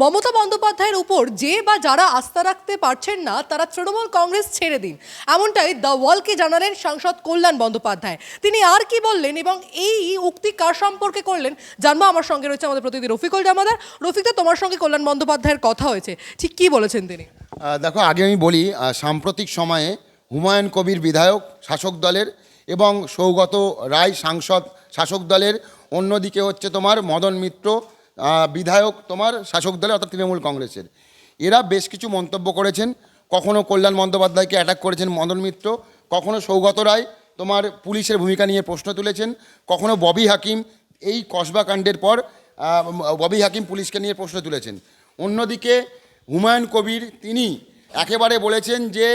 মমতা বন্দ্যোপাধ্যায়ের উপর যে বা যারা আস্থা রাখতে পারছেন না, তারা তৃণমূল কংগ্রেস ছেড়ে দিন। এমনটাই দ্য ওয়ালকে জানালেন সাংসদ কল্যাণ বন্দ্যোপাধ্যায়। তিনি আর কি বললেন এবং এই উক্তি কার সম্পর্কে করলেন, জানব আমার সঙ্গে রয়েছে আমাদের প্রতিনিধি রফিকুল জামাদার। রফিকদা তোমার সঙ্গে কল্যাণ বন্দ্যোপাধ্যায়ের কথা হয়েছে। ঠিক কি বলেছেন তিনি? দেখো, আগে আমি বলি সাম্প্রতিক সময়ে হুমায়ুন কবির বিধায়ক, শাসক দলের এবং সৌগত রায় সাংসদ, শাসক দলের। অন্যদিকে হচ্ছে তোমার মদন মিত্র বিধায়ক তোমার শাসক দলের অর্থাৎ তৃণমূল কংগ্রেসের। এরা বেশ কিছু মন্তব্য করেছেন। কখনো কল্যাণ বন্দ্যোপাধ্যায়কে অ্যাটাক করেছেন মদন মিত্র, কখনো সৌগত রায় তোমার পুলিশের ভূমিকা নিয়ে প্রশ্ন তুলেছেন, কখনো ববি হাকিম এই কসবা কাণ্ডের পর ববি হাকিম পুলিশকে নিয়ে প্রশ্ন তুলেছেন। অন্যদিকে হুমায়ুন কবির তিনি একেবারে বলেছেন যে,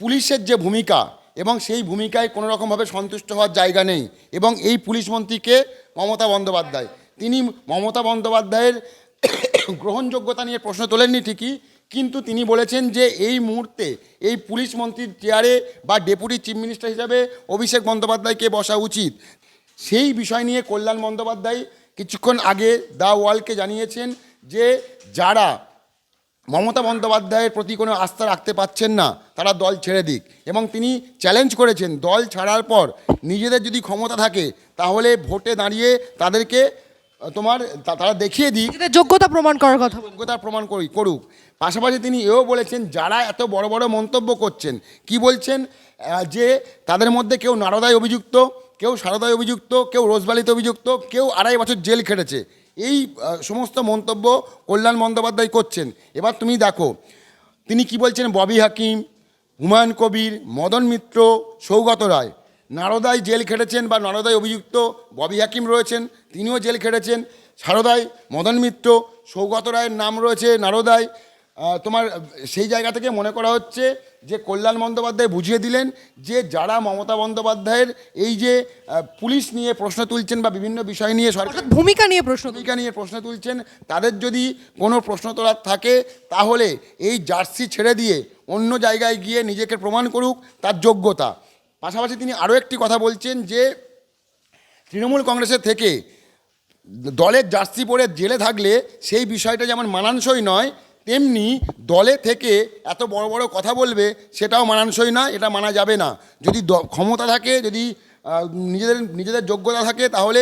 পুলিশের যে ভূমিকা এবং সেই ভূমিকায় কোনো রকমভাবে সন্তুষ্ট হওয়ার জায়গা নেই এবং এই পুলিশ মন্ত্রীকে মমতা বন্দ্যোপাধ্যায় তিনি মমতা বন্দ্যোপাধ্যায়ের গ্রহণযোগ্যতা নিয়ে প্রশ্ন তোলেননি ঠিকই, কিন্তু তিনি বলেছেন যে এই মুহূর্তে এই পুলিশ মন্ত্রীর চেয়ারে বা ডেপুটি চিফ মিনিস্টার হিসাবে অভিষেক বন্দ্যোপাধ্যায়কে বসা উচিত। সেই বিষয় নিয়ে কল্যাণ বন্দ্যোপাধ্যায় কিছুক্ষণ আগে দা ওয়ালকে জানিয়েছেন যে যারা মমতা বন্দ্যোপাধ্যায়ের প্রতি কোনো আস্থা রাখতে পাচ্ছেন না, তারা দল ছেড়ে দিক। এবং তিনি চ্যালেঞ্জ করেছেন দল ছাড়ার পর নিজেদের যদি ক্ষমতা থাকে, তাহলে ভোটে দাঁড়িয়ে তাদেরকে তোমার তারা দেখিয়ে দিক। নিজেদের যোগ্যতা প্রমাণ করার কথা। যোগ্যতা প্রমাণ করি করুক। পাশাপাশি তিনি এও বলেছেন যারা এত বড় বড় মন্তব্য করছেন কি বলছেন? যে তাদের মধ্যে কেউ নারদায় অভিযুক্ত কেউ সারদায় অভিযুক্ত কেউ রোজবালিতে অভিযুক্ত কেউ আড়াই বছর জেল খেটেছে। এই সমস্ত মন্তব্য কল্যাণ বন্দ্যোপাধ্যায় করছেন। এবার তুমি দেখো তিনি কি বলছেন? ববি হাকিম হুমায়ুন কবির মদন মিত্র সৌগত রায়। নারদায় জেল খেটেছেন বা নারদায় অভিযুক্ত ববি হাকিম রয়েছেন তিনিও জেল খেটেছেন। সারদায় মদন মিত্র সৌগত রায়ের নাম রয়েছে নারদায় তোমার সেই জায়গা থেকে মনে করা হচ্ছে যে কল্যাণ বন্দ্যোপাধ্যায় বুঝিয়ে দিলেন যে যারা মমতা বন্দ্যোপাধ্যায়ের এই যে পুলিশ নিয়ে প্রশ্ন তুলছেন বা বিভিন্ন বিষয় নিয়ে সরকার ভূমিকা নিয়ে প্রশ্ন। ভূমিকা নিয়ে প্রশ্ন তুলছেন তাদের যদি কোনো প্রশ্ন তোলার থাকে তাহলে এই জার্সি ছেড়ে দিয়ে অন্য জায়গায় গিয়ে নিজেকে প্রমাণ করুক তার যোগ্যতা। পাশাপাশি তিনি আরও একটি কথা বলছেন যে, তৃণমূল কংগ্রেসের থেকে দলের জার্সি পরে জেলে থাকলে সেই বিষয়টা যেমন মানানসই নয়, তেমনি দলে থেকে এত বড় বড় কথা বলবে সেটাও মানানসই নয়, এটা মানা যাবে না। যদি ক্ষমতা থাকে, যদি নিজেদের নিজেদের যোগ্যতা থাকে, তাহলে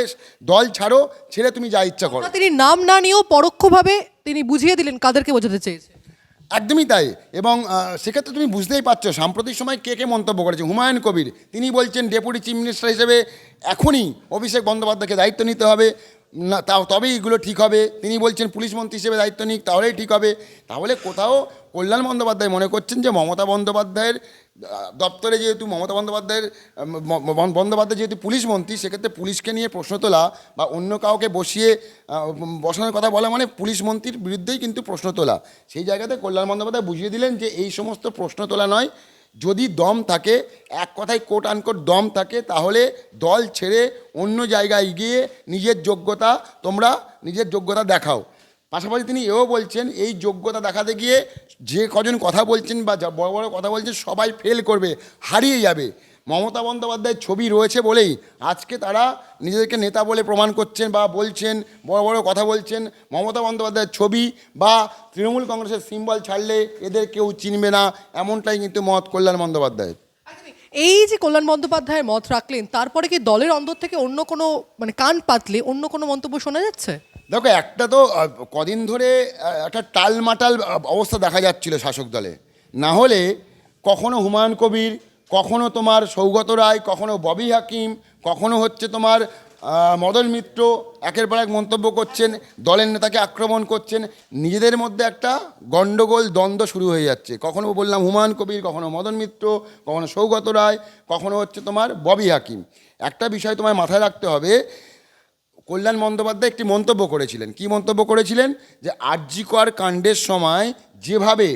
দল ছাড়ো, ছেড়ে তুমি যা ইচ্ছা করো। তিনি নাম না নিয়েও পরোক্ষভাবে তিনি বুঝিয়ে দিলেন কাদেরকে বোঝাতে চেয়েছে। একদমই তাই। এবং সেক্ষেত্রে তুমি বুঝতেই পারছ, সাম্প্রতিক সময় কে কে মন্তব্য করেছে। হুমায়ুন কবির, তিনি বলছেন, ডেপুটি চিফ মিনিস্টার হিসেবে এখনই অভিষেক বন্দ্যোপাধ্যায়কে দায়িত্ব নিতে হবে। না, তাও তবেই এগুলো ঠিক হবে। তিনি বলছেন, পুলিশ মন্ত্রী হিসেবে দায়িত্ব নিক, তাহলেই ঠিক হবে। তাহলে কোথাও কল্যাণ বন্দ্যোপাধ্যায় মনে করছেন যে, মমতা বন্দ্যোপাধ্যায়ের দপ্তরে যেহেতু মমতা বন্দ্যোপাধ্যায়ের বন্দ্যোপাধ্যায় যেহেতু পুলিশ মন্ত্রী, সেক্ষেত্রে পুলিশকে নিয়ে প্রশ্ন তোলা বা অন্য কাউকে বসিয়ে বসানোর কথা বলা মানে পুলিশ মন্ত্রীর বিরুদ্ধেই কিন্তু প্রশ্ন তোলা। সেই জায়গাতে কল্যাণ বন্দ্যোপাধ্যায় বুঝিয়ে দিলেন যে, এই সমস্ত প্রশ্ন তোলা নয় যদি দম থাকে, এক কথায় কোট আনকোট দম থাকে, তাহলে দল ছেড়ে অন্য জায়গায় গিয়ে নিজের যোগ্যতা তোমরা নিজের যোগ্যতা দেখাও। পাশাপাশি তিনি এও বলছেন, এই যোগ্যতা দেখাতে গিয়ে যে কজন কথা বলছেন বা বড় বড় কথা বলছেন, সবাই ফেল করবে, হারিয়ে যাবে। মমতা বন্দ্যোপাধ্যায়ের ছবি রয়েছে বলেই আজকে তারা নিজেদেরকে নেতা বলে প্রমাণ করছেন বা বলছেন বড় বড় কথা বলছেন। মমতা বন্দ্যোপাধ্যায়ের ছবি বা তৃণমূল কংগ্রেসের সিম্বল ছাড়লে এদের কেউ চিনবে না এমনটাই কিন্তু মত কল্যাণ বন্দ্যোপাধ্যায় এই যে কল্যাণ বন্দ্যোপাধ্যায়ের মত রাখলেন তারপরে কি দলের অন্তর থেকে অন্য কোনো মানে কান পাতলে অন্য কোনো মন্তব্য শোনা যাচ্ছে? দেখো একটা তো কদিন ধরে একটা টালমাটাল অবস্থা দেখা যাচ্ছিল শাসক দলে। না হলে কখনো হুমায়ুন কবির কখনো তোমার সৌগত রায়, কখনো ববি হাকিম, কখনো হচ্ছে তোমার মদন মিত্র একের পর এক মন্তব্য করছেন, দলের নেতাকে আক্রমণ করছেন। নিজেদের মধ্যে একটা গণ্ডগোল দ্বন্দ্ব শুরু হয়ে যাচ্ছে। কখনো বললাম হুমায়ুন কবির, কখনো মদন মিত্র, কখনো সৌগত রায়, কখনো হচ্ছে তোমার ববি হাকিম। একটা বিষয় তোমায় মাথায় রাখতে হবে, কল্যাণ বন্দ্যোপাধ্যায় একটি মন্তব্য করেছিলেন। কি মন্তব্য করেছিলেন? যে আরজিকর কাণ্ডের সময় যেভাবে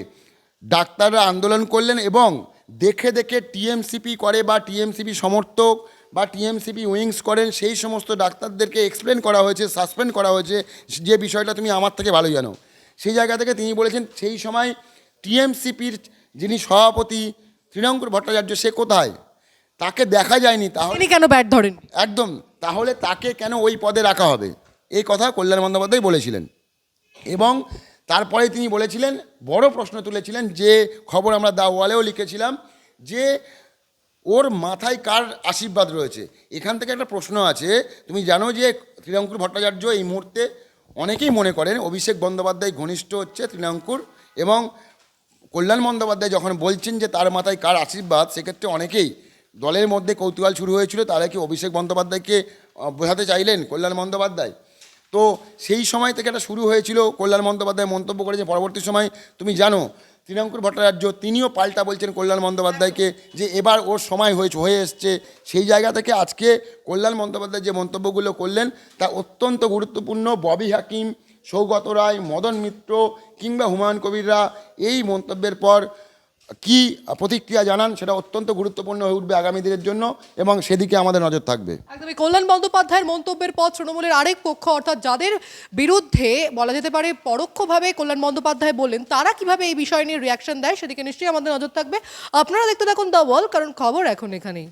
ডাক্তাররা আন্দোলন করলেন এবং দেখে দেখে টিএমসিপি করে বা টিএমসিপি সমর্থক বা টিএমসিপি উইংস করেন সেই সমস্ত ডাক্তারদেরকে এক্সপ্লেন করা হয়েছে সাসপেন্ড করা হয়েছে যে বিষয়টা তুমি আমার থেকে ভালো জানো। সেই জায়গা থেকে তিনি বলেছেন সেই সময় টিএমসিপির যিনি সভাপতি তৃণাঙ্কুর ভট্টাচার্য সে কোথায়? তাকে দেখা যায়নি তাহলে কেন ব্যাট ধরেন একদম তাহলে তাকে কেন ওই পদে রাখা হবে? এই কথা কল্যাণ বন্দ্যোপাধ্যায় বলেছিলেন। এবং তারপরে তিনি বলেছিলেন, বড় প্রশ্ন তুলেছিলেন যে, খবর আমরা দা ওয়ালেও লিখেছিলাম যে, ওর মাথায় কার আশীর্বাদ রয়েছে? এখান থেকে একটা প্রশ্ন আছে, তুমি জানো যে তৃণাঙ্কুর ভট্টাচার্য এই মুহূর্তে অনেকেই মনে করেন অভিষেক বন্দ্যোপাধ্যায় ঘনিষ্ঠ হচ্ছে তৃণাঙ্কুর এবং কল্যাণ বন্দ্যোপাধ্যায় যখন বলছেন যে তার মাথায় কার আশীর্বাদ, সেক্ষেত্রে অনেকেই দলের মধ্যে কৌতূহল শুরু হয়েছিল, তারা কি অভিষেক বন্দ্যোপাধ্যায়কে বোঝাতে চাইলেন কল্যাণ বন্দ্যোপাধ্যায়? তো সেই সময় থেকে এটা শুরু হয়েছিল। কল্যাণ বন্দ্যোপাধ্যায় মন্তব্য করেছে পরবর্তী সময়, তুমি জানো, তৃণাঙ্কুর ভট্টাচার্য তিনিও পাল্টা বলছেন কল্যাণ বন্দ্যোপাধ্যায়কে যে এবার ওর সময় হয়েছে, হয়ে এসছে। সেই জায়গা থেকে আজকে কল্যাণ বন্দ্যোপাধ্যায় যে মন্তব্যগুলো করলেন, তা অত্যন্ত গুরুত্বপূর্ণ। ববি হাকিম, সৌগত রায়, মদন মিত্র কিংবা হুমায়ুন কবিররা এই মন্তব্যের পর কি প্রতিক্রিয়া জানান সেটা অত্যন্ত গুরুত্বপূর্ণ হয়ে উঠবে আগামী দিনের জন্য এবং সেদিকে আমাদের নজর থাকবে। একদমই কল্যাণ বন্দ্যোপাধ্যায়ের মন্তব্যের পর তৃণমূলের আরেক পক্ষ, অর্থাৎ যাদের বিরুদ্ধে বলা যেতে পারে পরোক্ষভাবে কল্যাণ বন্দ্যোপাধ্যায় বললেন, তারা কীভাবে এই বিষয় নিয়ে রিয়াকশন দেয় সেদিকে নিশ্চয়ই আমাদের নজর থাকবে। আপনারা দেখতে থাকুন দ্য ওয়াল কারণ খবর এখন এখানেই।